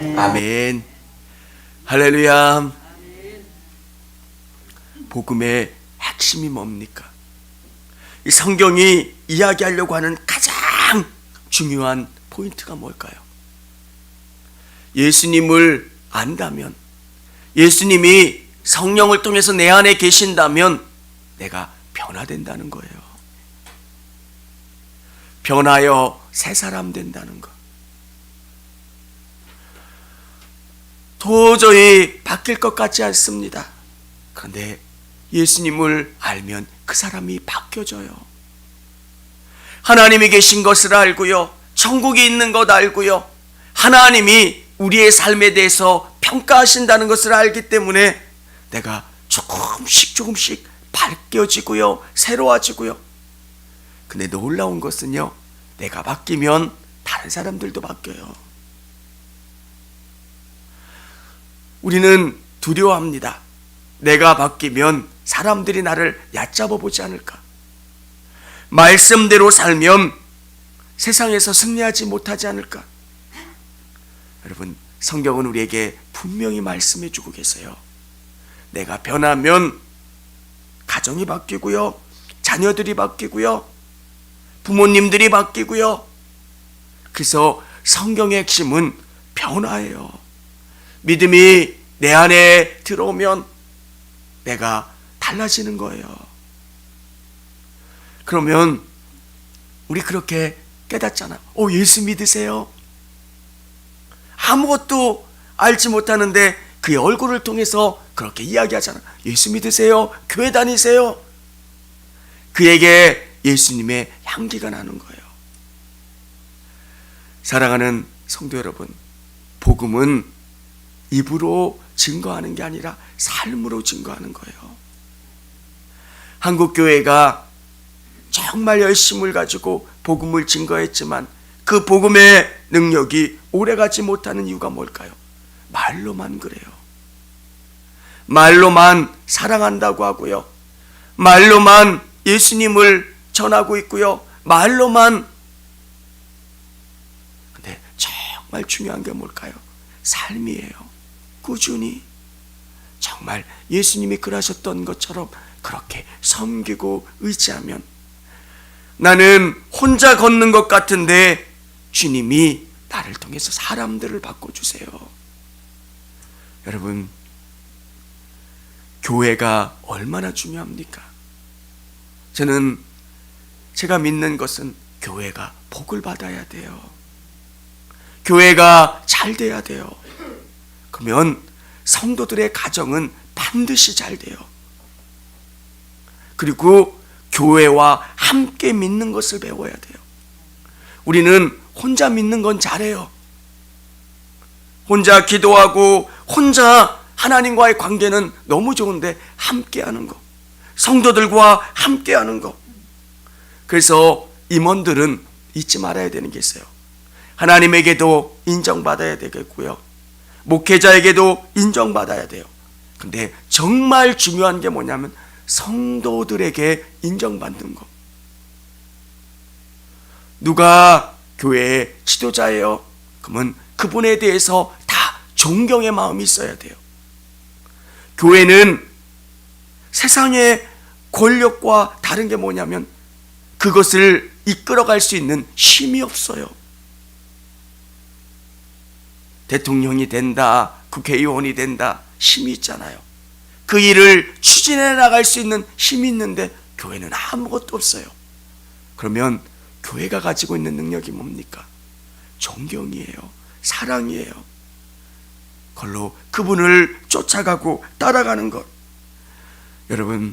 아멘. 할렐루야. 복음의 핵심이 뭡니까? 이 성경이 이야기하려고 하는 가장 중요한 포인트가 뭘까요? 예수님을 안다면, 예수님이 성령을 통해서 내 안에 계신다면 내가 변화된다는 거예요. 변하여 새 사람 된다는 것. 도저히 바뀔 것 같지 않습니다. 그런데 예수님을 알면 그 사람이 바뀌어져요. 하나님이 계신 것을 알고요. 천국이 있는 것 알고요. 하나님이 우리의 삶에 대해서 평가하신다는 것을 알기 때문에 내가 조금씩 조금씩 바뀌어지고요. 새로워지고요. 근데 놀라운 것은요. 내가 바뀌면 다른 사람들도 바뀌어요. 우리는 두려워합니다. 내가 바뀌면 사람들이 나를 얕잡아 보지 않을까? 말씀대로 살면 세상에서 승리하지 못하지 않을까? 여러분, 성경은 우리에게 분명히 말씀해 주고 계세요. 내가 변하면 가정이 바뀌고요. 자녀들이 바뀌고요. 부모님들이 바뀌고요. 그래서 성경의 핵심은 변화예요. 믿음이 내 안에 들어오면 내가 달라지는 거예요. 그러면 우리 그렇게 깨닫잖아. 오, 예수 믿으세요? 아무것도 알지 못하는데 그의 얼굴을 통해서 그렇게 이야기하잖아. 예수 믿으세요? 교회 다니세요? 그에게 예수님의 향기가 나는 거예요. 사랑하는 성도 여러분, 복음은 입으로 증거하는 게 아니라 삶으로 증거하는 거예요. 한국 교회가 정말 열심을 가지고 복음을 증거했지만 그 복음의 능력이 오래가지 못하는 이유가 뭘까요? 말로만 그래요. 말로만 사랑한다고 하고요. 말로만 예수님을 전하고 있고요. 말로만 근데 정말 중요한 게 뭘까요? 삶이에요. 꾸준히 정말 예수님이 그러셨던 것처럼 그렇게 섬기고 의지하면 나는 혼자 걷는 것 같은데 주님이 나를 통해서 사람들을 바꿔주세요. 여러분, 교회가 얼마나 중요합니까? 저는 제가 믿는 것은 교회가 복을 받아야 돼요. 교회가 잘 돼야 돼요. 그러면 성도들의 가정은 반드시 잘 돼요. 그리고 교회와 함께 믿는 것을 배워야 돼요. 우리는 혼자 믿는 건 잘해요. 혼자 기도하고 혼자 하나님과의 관계는 너무 좋은데 함께 하는 거. 성도들과 함께 하는 거. 그래서 임원들은 잊지 말아야 되는 게 있어요. 하나님에게도 인정받아야 되겠고요. 목회자에게도 인정받아야 돼요. 근데 정말 중요한 게 뭐냐면 성도들에게 인정받는 거. 누가 교회의 지도자예요? 그러면 그분에 대해서 다 존경의 마음이 있어야 돼요. 교회는 세상의 권력과 다른 게 뭐냐면 그것을 이끌어갈 수 있는 힘이 없어요. 대통령이 된다, 국회의원이 된다, 힘이 있잖아요. 그 일을 추진해 나갈 수 있는 힘이 있는데 교회는 아무것도 없어요. 그러면 교회가 가지고 있는 능력이 뭡니까? 존경이에요. 사랑이에요. 그걸로 그분을 쫓아가고 따라가는 것. 여러분,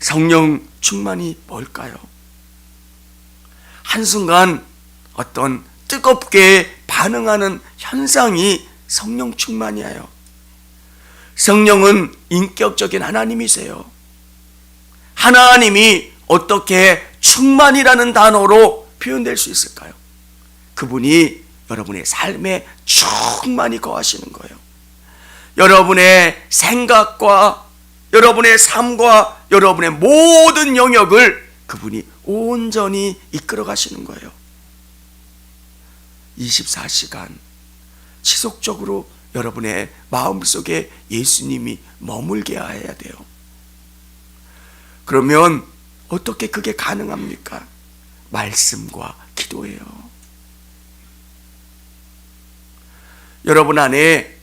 성령 충만이 뭘까요? 한순간 어떤 뜨겁게 반응하는 현상이 성령 충만이에요. 성령은 인격적인 하나님이세요. 하나님이 어떻게 충만이라는 단어로 표현될 수 있을까요? 그분이 여러분의 삶에 충만히 거하시는 거예요. 여러분의 생각과 여러분의 삶과 여러분의 모든 영역을 그분이 온전히 이끌어 가시는 거예요. 24시간 지속적으로 여러분의 마음속에 예수님이 머물게 해야 돼요. 그러면 어떻게 그게 가능합니까? 말씀과 기도예요. 여러분 안에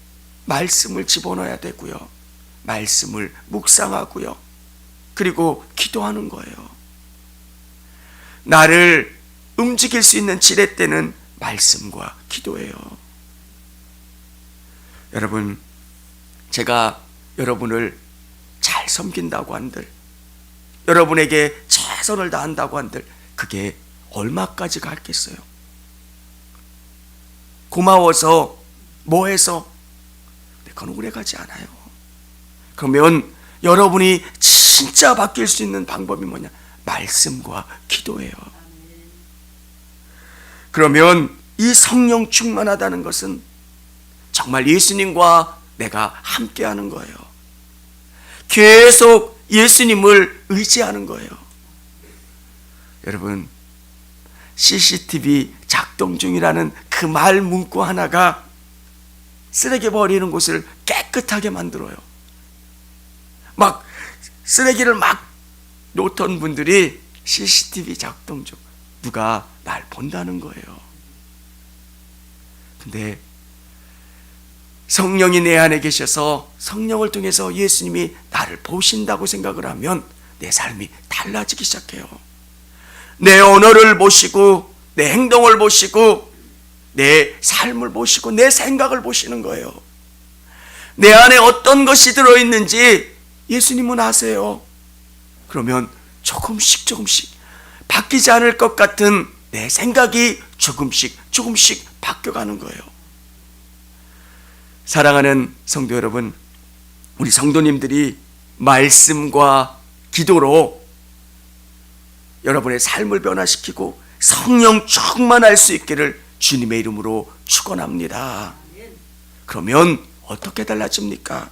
말씀을 집어넣어야 되고요. 말씀을 묵상하고요. 그리고 기도하는 거예요. 나를 움직일 수 있는 지렛대는 말씀과 기도예요. 여러분, 제가 여러분을 잘 섬긴다고 한들, 여러분에게 최선을 다한다고 한들, 그게 얼마까지 갈겠어요? 고마워서, 뭐해서, 그건 오래 가지 않아요. 그러면 여러분이 진짜 바뀔 수 있는 방법이 뭐냐? 말씀과 기도예요. 그러면 이 성령 충만하다는 것은 정말 예수님과 내가 함께 하는 거예요. 계속 예수님을 의지하는 거예요. 여러분, CCTV 작동 중이라는 그 말 문구 하나가 쓰레기 버리는 곳을 깨끗하게 만들어요. 막 쓰레기를 막 놓던 분들이 CCTV 작동 중 누가 날 본다는 거예요. 근데 성령이 내 안에 계셔서 성령을 통해서 예수님이 나를 보신다고 생각을 하면 내 삶이 달라지기 시작해요. 내 언어를 보시고 내 행동을 보시고 내 삶을 보시고 내 생각을 보시는 거예요. 내 안에 어떤 것이 들어 있는지 예수님은 아세요. 그러면 조금씩 조금씩 바뀌지 않을 것 같은 내 생각이 조금씩 조금씩 바뀌어가는 거예요. 사랑하는 성도 여러분, 우리 성도님들이 말씀과 기도로 여러분의 삶을 변화시키고 성령 충만할 수 있기를 주님의 이름으로 축원합니다. 그러면 어떻게 달라집니까?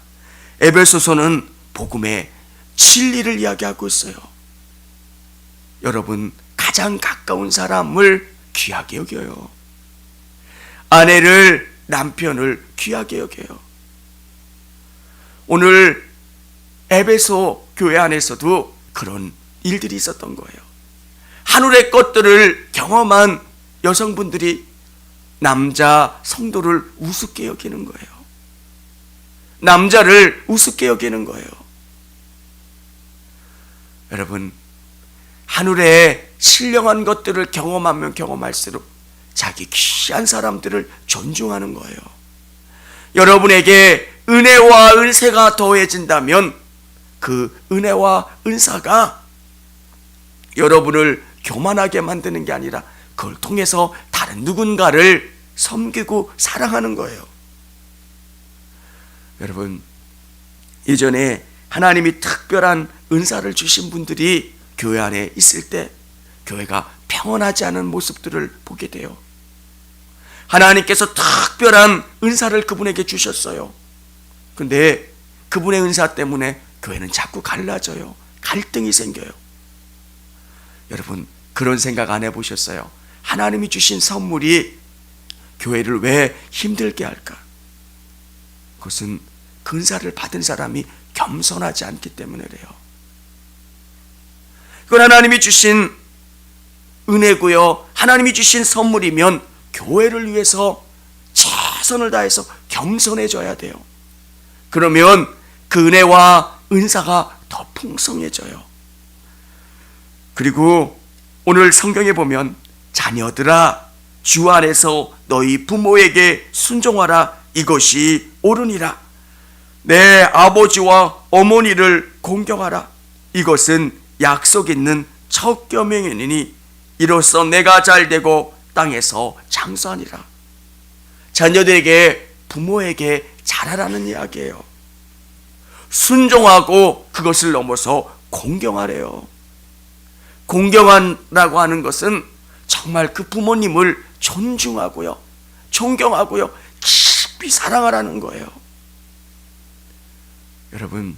에베소서는 복음의 진리를 이야기하고 있어요. 여러분 가장 가까운 사람을 귀하게 여겨요. 아내를 남편을 귀하게 여겨요. 오늘 에베소 교회 안에서도 그런 일들이 있었던 거예요. 하늘의 것들을 경험한 여성분들이 남자 성도를 우습게 여기는 거예요. 남자를 우습게 여기는 거예요. 여러분, 하늘의 신령한 것들을 경험하면 경험할수록 자기 귀한 사람들을 존중하는 거예요. 여러분에게 은혜와 은세가 더해진다면 그 은혜와 은사가 여러분을 교만하게 만드는 게 아니라 그걸 통해서 다른 누군가를 섬기고 사랑하는 거예요. 여러분, 예전에 하나님이 특별한 은사를 주신 분들이 교회 안에 있을 때 교회가 평온하지 않은 모습들을 보게 돼요. 하나님께서 특별한 은사를 그분에게 주셨어요. 근데 그분의 은사 때문에 교회는 자꾸 갈라져요. 갈등이 생겨요. 여러분, 그런 생각 안 해보셨어요? 하나님이 주신 선물이 교회를 왜 힘들게 할까? 그것은 근사를 받은 사람이 겸손하지 않기 때문에 그래요. 그건 하나님이 주신 은혜고요. 하나님이 주신 선물이면 교회를 위해서 최선을 다해서 겸손해져야 돼요. 그러면 그 은혜와 은사가 더 풍성해져요. 그리고 오늘 성경에 보면 자녀들아 주 안에서 너희 부모에게 순종하라 이것이 옳으니라 내 아버지와 어머니를 공경하라 이것은 약속 있는 첫 계명이니 이로써 내가 잘 되고 땅에서 장수하니라. 자녀들에게 부모에게 잘하라는 이야기예요. 순종하고 그것을 넘어서 공경하래요. 공경한다고 하는 것은 정말 그 부모님을 존중하고요, 존경하고요, 깊이 사랑하라는 거예요. 여러분,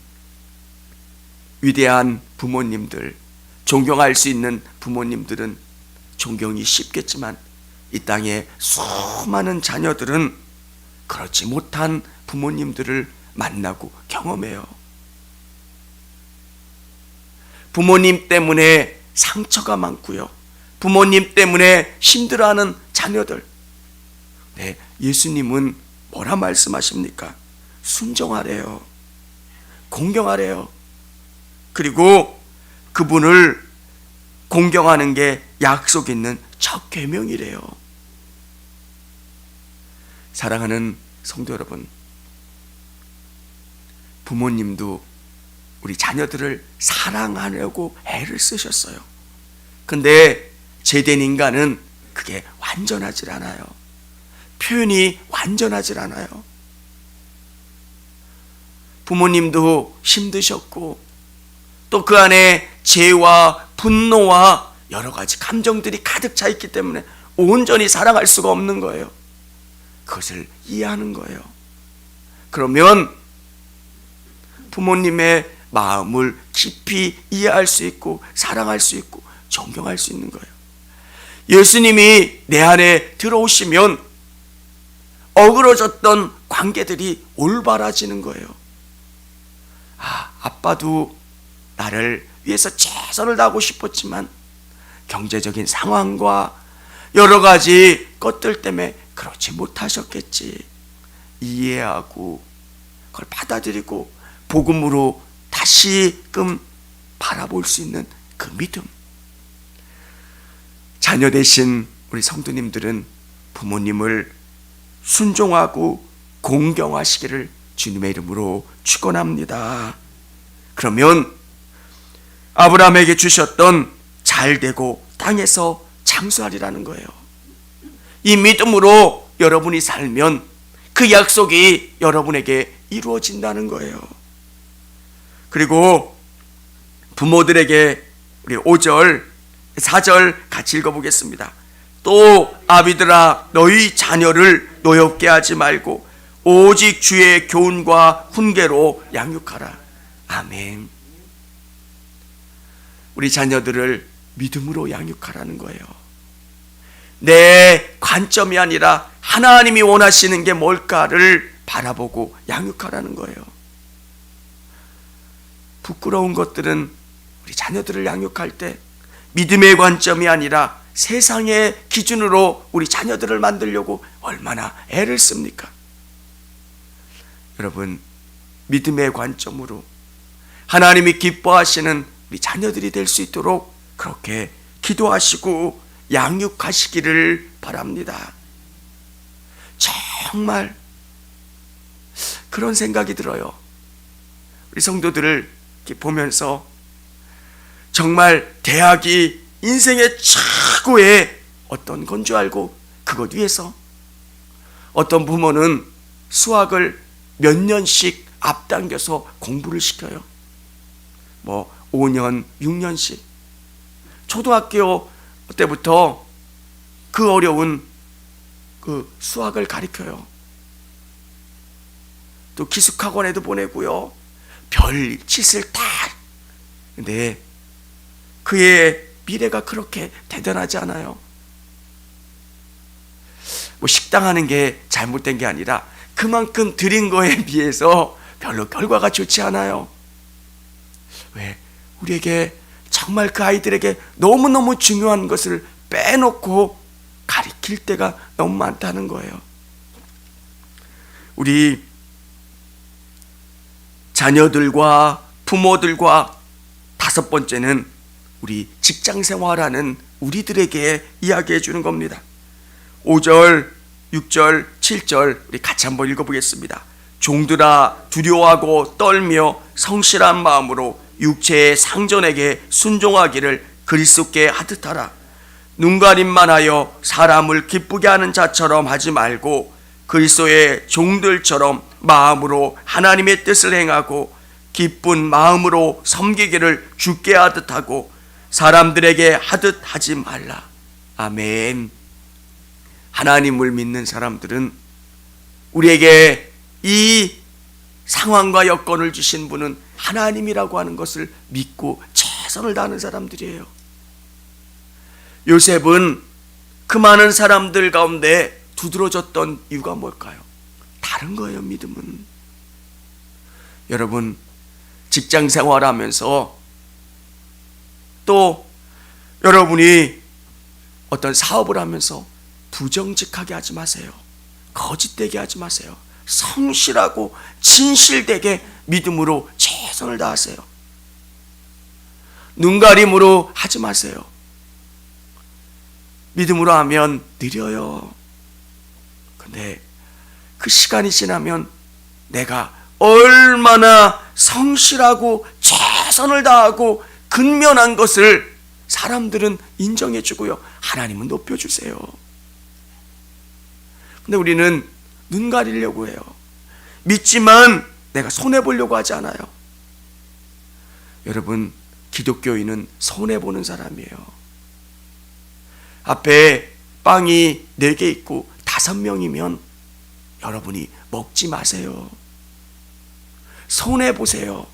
위대한 부모님들, 존경할 수 있는 부모님들은 존경이 쉽겠지만 이 땅에 수많은 자녀들은 그렇지 못한 부모님들을 만나고 경험해요. 부모님 때문에 상처가 많고요. 부모님 때문에 힘들어하는 자녀들. 네, 예수님은 뭐라 말씀하십니까? 순종하래요. 공경하래요. 그리고 그분을 공경하는 게 약속 있는 첫 계명이래요. 사랑하는 성도 여러분, 부모님도 우리 자녀들을 사랑하려고 애를 쓰셨어요. 근데 제된 인간은 그게 완전하질 않아요. 표현이 완전하질 않아요. 부모님도 힘드셨고 또 그 안에 죄와 분노와 여러 가지 감정들이 가득 차 있기 때문에 온전히 사랑할 수가 없는 거예요. 그것을 이해하는 거예요. 그러면 부모님의 마음을 깊이 이해할 수 있고 사랑할 수 있고 존경할 수 있는 거예요. 예수님이 내 안에 들어오시면 어그러졌던 관계들이 올바라지는 거예요. 아, 아빠도 나를 위해서 최선을 다하고 싶었지만 경제적인 상황과 여러 가지 것들 때문에 그렇지 못하셨겠지. 이해하고 그걸 받아들이고 복음으로 다시금 바라볼 수 있는 그 믿음. 자녀 대신 우리 성도님들은 부모님을 순종하고 공경하시기를 주님의 이름으로 축원합니다. 그러면 아브라함에게 주셨던 잘 되고 땅에서 장수하리라는 거예요. 이 믿음으로 여러분이 살면 그 약속이 여러분에게 이루어진다는 거예요. 그리고 부모들에게 우리 5절, 4절 같이 읽어보겠습니다. 또 아비들아 너희 자녀를 노엽게 하지 말고 오직 주의 교훈과 훈계로 양육하라. 아멘. 우리 자녀들을 믿음으로 양육하라는 거예요. 내 관점이 아니라 하나님이 원하시는 게 뭘까를 바라보고 양육하라는 거예요. 부끄러운 것들은 우리 자녀들을 양육할 때 믿음의 관점이 아니라 세상의 기준으로 우리 자녀들을 만들려고 얼마나 애를 씁니까? 여러분, 믿음의 관점으로 하나님이 기뻐하시는 우리 자녀들이 될 수 있도록 그렇게 기도하시고 양육하시기를 바랍니다. 정말 그런 생각이 들어요. 우리 성도들을 보면서 정말 대학이 인생의 최고의 어떤 건 줄 알고 그것 위해서 어떤 부모는 수학을 몇 년씩 앞당겨서 공부를 시켜요. 뭐 5년, 6년씩. 초등학교 때부터 그 어려운 그 수학을 가르쳐요. 또 기숙학원에도 보내고요. 별 짓을 다. 근데 그의 미래가 그렇게 대단하지 않아요. 뭐 식당 하는 게 잘못된 게 아니라 그만큼 드린 거에 비해서 별로 결과가 좋지 않아요. 왜? 우리에게 정말 그 아이들에게 너무너무 중요한 것을 빼놓고 가리킬 때가 너무 많다는 거예요. 우리 자녀들과 부모들과 다섯 번째는 우리 직장 생활하는 우리들에게 이야기해 주는 겁니다. 5절, 6절, 7절 우리 같이 한번 읽어 보겠습니다. 종들아 두려워하고 떨며 성실한 마음으로 육체의 상전에게 순종하기를 그리스도께 하듯 하라. 눈가림만 하여 사람을 기쁘게 하는 자처럼 하지 말고 그리스도의 종들처럼 마음으로 하나님의 뜻을 행하고 기쁜 마음으로 섬기기를 죽게 하듯 하고 사람들에게 하듯 하지 말라. 아멘. 하나님을 믿는 사람들은 우리에게 이 상황과 여건을 주신 분은 하나님이라고 하는 것을 믿고 최선을 다하는 사람들이에요. 요셉은 그 많은 사람들 가운데 두드러졌던 이유가 뭘까요? 다른 거예요, 믿음은. 여러분, 직장 생활하면서 또 여러분이 어떤 사업을 하면서 부정직하게 하지 마세요. 거짓되게 하지 마세요. 성실하고 진실되게 믿음으로 최선을 다하세요. 눈가림으로 하지 마세요. 믿음으로 하면 느려요. 근데 그 시간이 지나면 내가 얼마나 성실하고 최선을 다하고 근면한 것을 사람들은 인정해 주고요. 하나님은 높여 주세요. 근데 우리는 눈 가리려고 해요. 믿지만 내가 손해 보려고 하지 않아요. 여러분, 기독교인은 손해 보는 사람이에요. 앞에 빵이 네개 있고 다섯 명이면 여러분이 먹지 마세요. 손해 보세요.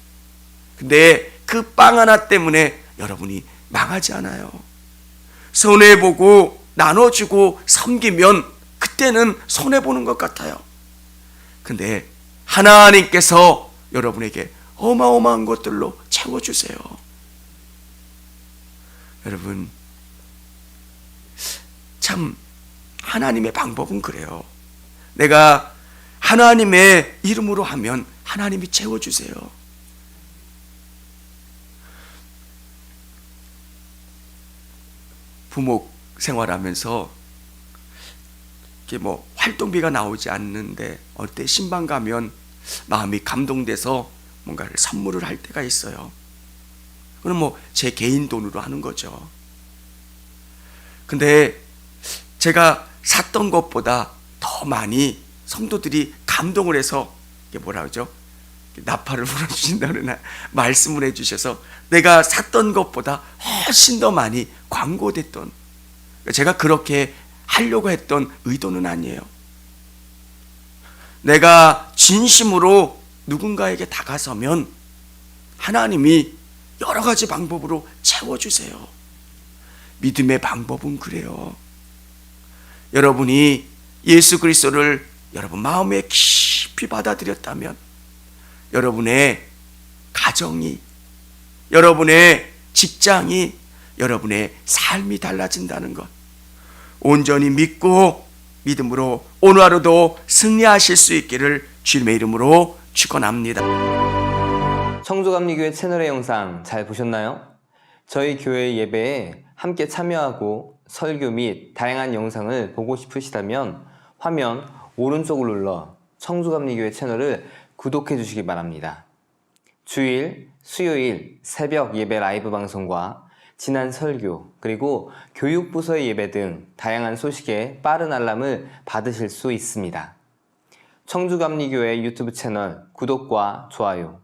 근데 그 빵 하나 때문에 여러분이 망하지 않아요. 손해 보고 나눠주고 섬기면 그 때는 손해 보는 것 같아요. 근데 하나님께서 여러분에게 어마어마한 것들로 채워주세요. 여러분, 참, 하나님의 방법은 그래요. 내가 하나님의 이름으로 하면 하나님이 채워주세요. 부목 생활하면서 이게 뭐 활동비가 나오지 않는데 어때 신방 가면 마음이 감동돼서 뭔가를 선물을 할 때가 있어요. 그럼 뭐제 개인 돈으로 하는 거죠. 근데 제가 샀던 것보다 더 많이 성도들이 감동을 해서 이게 뭐라 그러죠? 나팔을 불어주신다는 말씀을 해주셔서 내가 샀던 것보다 훨씬 더 많이 광고됐던 제가 그렇게 하려고 했던 의도는 아니에요. 내가 진심으로 누군가에게 다가서면 하나님이 여러 가지 방법으로 채워주세요. 믿음의 방법은 그래요. 여러분이 예수 그리스도를 여러분 마음에 깊이 받아들였다면 여러분의 가정이 여러분의 직장이 여러분의 삶이 달라진다는 것 온전히 믿고 믿음으로 오늘 하루도 승리하실 수 있기를 주님의 이름으로 축원합니다. 청주감리교회 채널의 영상 잘 보셨나요? 저희 교회 예배에 함께 참여하고 설교 및 다양한 영상을 보고 싶으시다면 화면 오른쪽을 눌러 청주감리교회 채널을 구독해 주시기 바랍니다. 주일, 수요일 새벽 예배 라이브 방송과 지난 설교, 그리고 교육부서의 예배 등 다양한 소식에 빠른 알람을 받으실 수 있습니다. 청주감리교회 유튜브 채널 구독과 좋아요